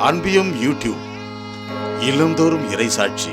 அன்பியும் YouTube இல்லந்தோறும் இறைசாட்சி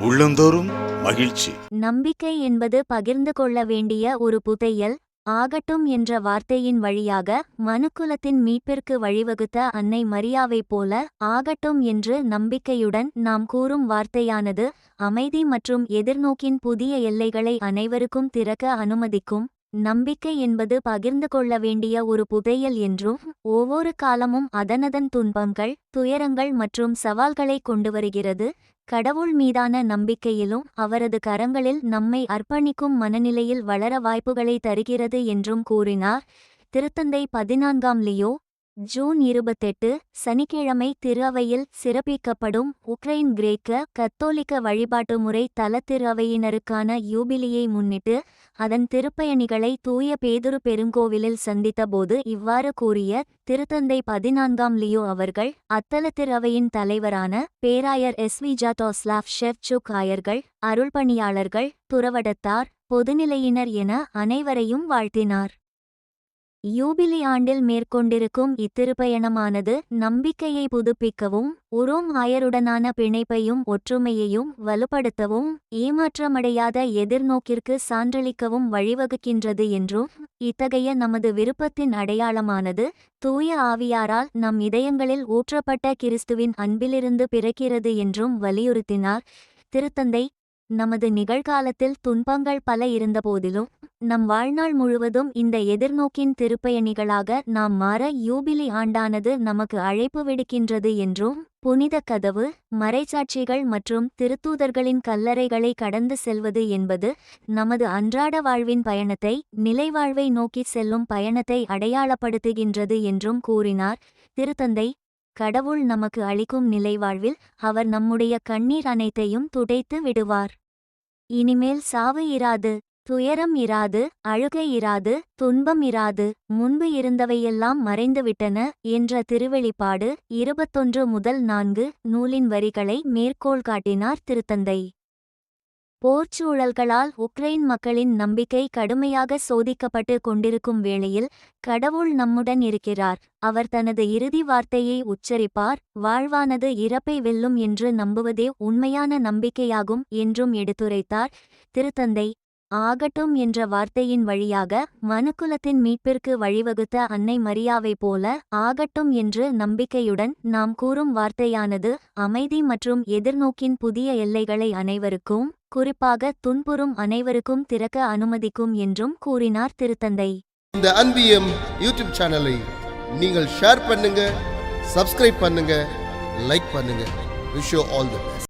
உள்ளந்தோறும் மகிழ்ச்சி. நம்பிக்கை என்பது பகிர்ந்து கொள்ள வேண்டிய ஒரு புதையல் ஆகட்டும் என்ற வார்த்தையின் வழியாக மனுக்குலத்தின் மீட்பிற்கு வழிவகுத்த அன்னை மரியாவைப் போல ஆகட்டும் என்று நம்பிக்கையுடன் நாம் கூறும் வார்த்தையானது அமைதி மற்றும் எதிர்நோக்கின் புதிய எல்லைகளை அனைவருக்கும் திறக்க அனுமதிக்கும் நம்பிக்கை என்பது பகிர்ந்து கொள்ள வேண்டிய ஒரு புதையல் என்றும் ஒவ்வொரு காலமும் அதனதன் துன்பங்கள் துயரங்கள் மற்றும் சவால்களை கொண்டு வருகிறது. கடவுள் மீதான நம்பிக்கையிலும் அவரது கரங்களில் நம்மை அர்ப்பணிக்கும் மனநிலையில் வளர வாய்ப்புகளை தருகிறது என்றும் கூறினார். திருத்தந்தை பதினான்காம் லியோ ஜூன் இருபத்தெட்டு சனிக்கிழமை திருவையில் சிறப்பிக்கப்படும் உக்ரைன் கிரேக்க கத்தோலிக்க வழிபாட்டு முறை தல திருவையினருக்கான யூபிலியை முன்னிட்டு அதன் திருப்பயணிகளை தூய பேதுரு பெருங்கோவிலில் சந்தித்தபோது இவ்வாறு கூறிய திருத்தந்தை பதினான்காம் லியோ அவர்கள் அத்தல திருவையின் தலைவரான பேராயர் எஸ். எஸ்விஜா ஷெஃப் ஷெவ்சுக் ஆயர்கள் அருள்பணியாளர்கள் துறவடத்தார் பொதுநிலையினர் என அனைவரையும் வாழ்த்தினார். யூபிலி ஆண்டில் மேற்கொண்டிருக்கும் இத்திருப்பயணமானது நம்பிக்கையை புதுப்பிக்கவும் உரோம் ஆயருடனான பிணைப்பையும் ஒற்றுமையையும் வலுப்படுத்தவும் ஏமாற்றமடையாத எதிர்நோக்கிற்கு சான்றளிக்கவும் வழிவகுக்கின்றது என்றும் இத்தகைய நமது விருப்பத்தின் அடையாளமானது தூய ஆவியாரால் நம் இதயங்களில் ஊற்றப்பட்ட கிறிஸ்துவின் அன்பிலிருந்து பிறக்கிறது என்றும் வலியுறுத்தினார். திருத்தந்தை நமது நிகழ்காலத்தில் துன்பங்கள் பல இருந்தபோதிலும் நம் வாழ்நாள் முழுவதும் இந்த எதிர்நோக்கின் திருப்பயணிகளாக நாம் மாற யூபிலி ஆண்டானது நமக்கு அழைப்பு விடுக்கின்றது என்றும் புனித கதவு மறைச்சாட்சிகள் மற்றும் திருத்தூதர்களின் கல்லறைகளை கடந்து செல்வது என்பது நமது அன்றாட வாழ்வின் பயணத்தை நிலைவாழ்வை நோக்கி செல்லும் பயணத்தை அடையாளப்படுத்துகின்றது என்றும் கூறினார். திருத்தந்தை கடவுள் நமக்கு அளிக்கும் நிலைவாழ்வில் அவர் நம்முடைய கண்ணீர் அனைத்தையும் துடைத்து விடுவார். இனிமேல் சாவு இராது. துயரம் இராது அழுகை இராது துன்பம் இராது முன்பு இருந்தவையெல்லாம் மறைந்துவிட்டன என்ற திருவெளிப்பாடு இருபத்தொன்று முதல் நான்கு நூலின் வரிகளை மேற்கோள் காட்டினார் திருத்தந்தை. போர்ச்சூழல்களால் உக்ரைன் மக்களின் நம்பிக்கை கடுமையாக சோதிக்கப்பட்டு கொண்டிருக்கும் வேளையில் கடவுள் நம்முடன் இருக்கிறார். அவர் தனது இறுதி வார்த்தையை உச்சரிப்பார் வாழ்வானது இறப்பை வெல்லும் என்று நம்புவதே உண்மையான நம்பிக்கையாகும் என்றும் எடுத்துரைத்தார் திருத்தந்தை. ஆகட்டும் என்ற வார்த்தையின் வழியாக மனுக்குலத்தின் மீட்பிற்கு வழிவகுத்த அன்னை மரியாவைப் போல ஆகட்டும் என்று நம்பிக்கையுடன் நாம் கூறும் வார்த்தையானது அமைதி மற்றும் எதிர்நோக்கின் புதிய எல்லைகளை அனைவருக்கும் குறிப்பாக துன்புறும் அனைவருக்கும் திறக்க அனுமதிக்கும் என்றும் கூறினார் திருத்தந்தை. இந்த அன்பியம் யூடியூப் சேனலை நீங்கள் ஷேர் பண்ணுங்க சப்ஸ்கிரைப் பண்ணுங்க லைக் பண்ணுங்க. Wish all the